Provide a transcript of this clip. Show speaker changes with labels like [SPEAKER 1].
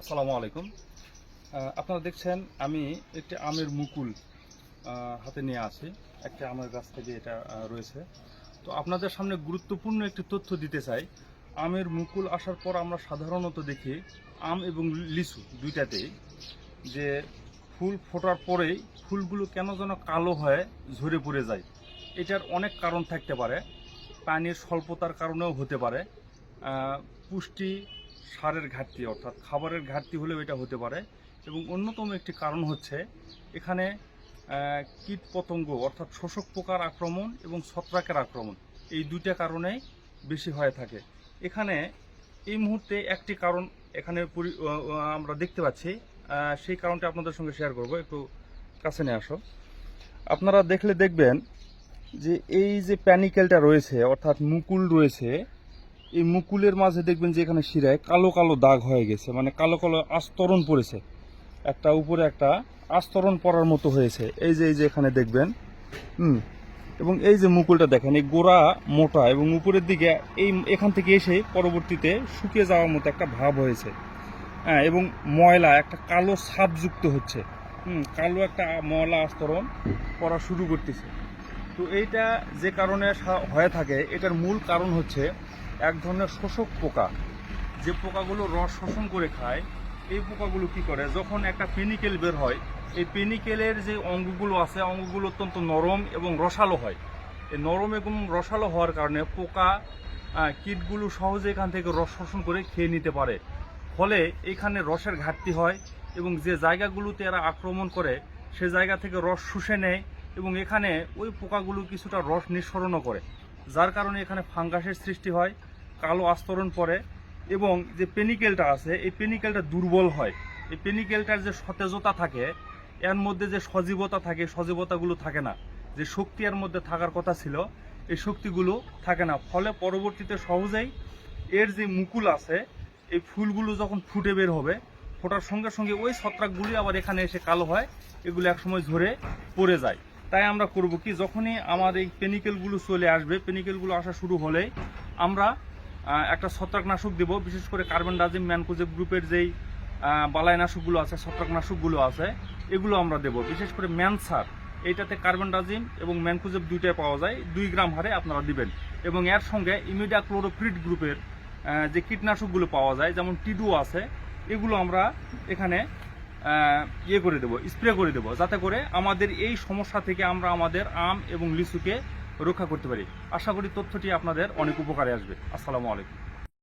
[SPEAKER 1] আসসালামু আলাইকুম। আপনারা দেখছেন, আমি একটি আমের মুকুল হাতে নিয়ে আছি একটা আমের গাছ থেকে এটা রয়েছে। তো আপনাদের সামনে গুরুত্বপূর্ণ একটি তথ্য দিতে চাই। আমের মুকুল আসার পর আমরা সাধারণত দেখি আম এবং লিচু দুইটাতেই, যে ফুল ফোটার পরেই ফুলগুলো কেন যেন কালো হয়ে ঝরে পড়ে যায়। এটার অনেক কারণ থাকতে পারে। পানির স্বল্পতার কারণেও হতে পারে। পুষ্টি সারের ঘাটতি, অর্থাৎ খাবারের ঘাটতি হলেও এটা হতে পারে। এবং অন্যতম একটি কারণ হচ্ছে এখানে কীট পতঙ্গ অর্থাৎ শোষক পোকার আক্রমণ এবং ছত্রাকের আক্রমণ, এই দুইটা কারণেই বেশি হয়ে থাকে। এখানে এই মুহূর্তে একটি কারণ এখানে আমরা দেখতে পাচ্ছি সেই কারণটা আপনাদের সঙ্গে শেয়ার করব, একটু কাছে নিয়ে আসো। আপনারা দেখলে দেখবেন যে এই যে প্যানিকেলটা রয়েছে, অর্থাৎ মুকুল রয়েছে এই মুকুলের মাঝে দেখবেন যে এখানে শিরায় কালো কালো দাগ হয়ে গেছে মানে কালো কালো আস্তরণ পড়েছে। একটা উপরে একটা আস্তরণ পড়ার মতো হয়েছে। এই যে এই যে এখানে দেখবেন, হুম, এবং এই যে মুকুলটা দেখেন, এই গোড়া মোটা এবং উপরের দিকে এই, এখান থেকে এসে পরবর্তীতে শুকিয়ে যাওয়ার মতো একটা ভাব হয়েছে। হ্যাঁ এবং ময়লা, একটা কালো ছাপ যুক্ত হচ্ছে। হুম, কালো একটা ময়লা আস্তরণ পড়া শুরু করতেছে। তো এইটা যে কারণে হয়ে থাকে, এটার মূল কারণ হচ্ছে এক ধরনের শোষক পোকা। যে পোকাগুলো রস শোষণ করে খায়, এই পোকাগুলো কি করে? যখন একটা পেনিকেল বের হয়, এই পেনিকেলের যে অঙ্গগুলো আছে, অঙ্গগুলো অত্যন্ত নরম এবং রসালো হয়। এই নরম এবং রসালো হওয়ার কারণে পোকা কীটগুলো সহজে এখান থেকে রস শোষণ করে খেয়ে নিতে পারে। ফলে এখানে রসের ঘাটতি হয় এবং যে জায়গাগুলোতে এরা আক্রমণ করে, সে জায়গা থেকে রস শুষে নেয় এবং এখানে ওই পোকাগুলো কিছুটা রস নিঃসরণও করে। যার কারণে এখানে ফাঙ্গাসের সৃষ্টি হয়, কালো আস্তরণ পড়ে এবং যে পেনিকেলটা আছে, এই পেনিকেলটা দুর্বল হয়। এই পেনিকেলটার যে সতেজতা থাকে, এর মধ্যে যে সজীবতা থাকে, সজীবতাগুলো থাকে না। যে শক্তি এর মধ্যে থাকার কথা ছিল, এই শক্তিগুলো থাকে না। ফলে পরবর্তীতে সহজেই এর যে মুকুল আছে, এই ফুলগুলো যখন ফুটে বের হবে, ফোটার সঙ্গে সঙ্গে ওই ছত্রাকগুলি আবার এখানে এসে কালো হয়, এগুলো একসময় ঝরে পড়ে যায়। তাই আমরা করব কি, যখনই আমার এই পেনিকেলগুলো চলে আসবে পেনিকেলগুলো আসা শুরু হলে আমরা একটা ছত্রাকনাশক দেব, বিশেষ করে কার্বন ডাজিম ম্যানকোজেব গ্রুপের যেই বালাইনাশকগুলো আছে, ছত্রাকনাশকগুলো আছে, এগুলো আমরা দেব। বিশেষ করে ম্যানসার, এইটাতে কার্বন ডাজিম এবং ম্যানকোজেব দুইটাই পাওয়া যায়, দুই গ্রাম হারে আপনারা দিবেন। এবং এর সঙ্গে ইমিডা ক্লোরোফ্রিট গ্রুপের যে কীটনাশকগুলো পাওয়া যায়, যেমন টিডু আছে, এগুলো আমরা এখানে ইয়ে করে দেবো স্প্রে করে দেবো, যাতে করে আমাদের এই সমস্যা থেকে আমরা আমাদের আম এবং লিচুকে রক্ষা করতে পারি। আশা করি তথ্যটি আপনাদের অনেক উপকারে আসবে। আসসালামু আলাইকুম।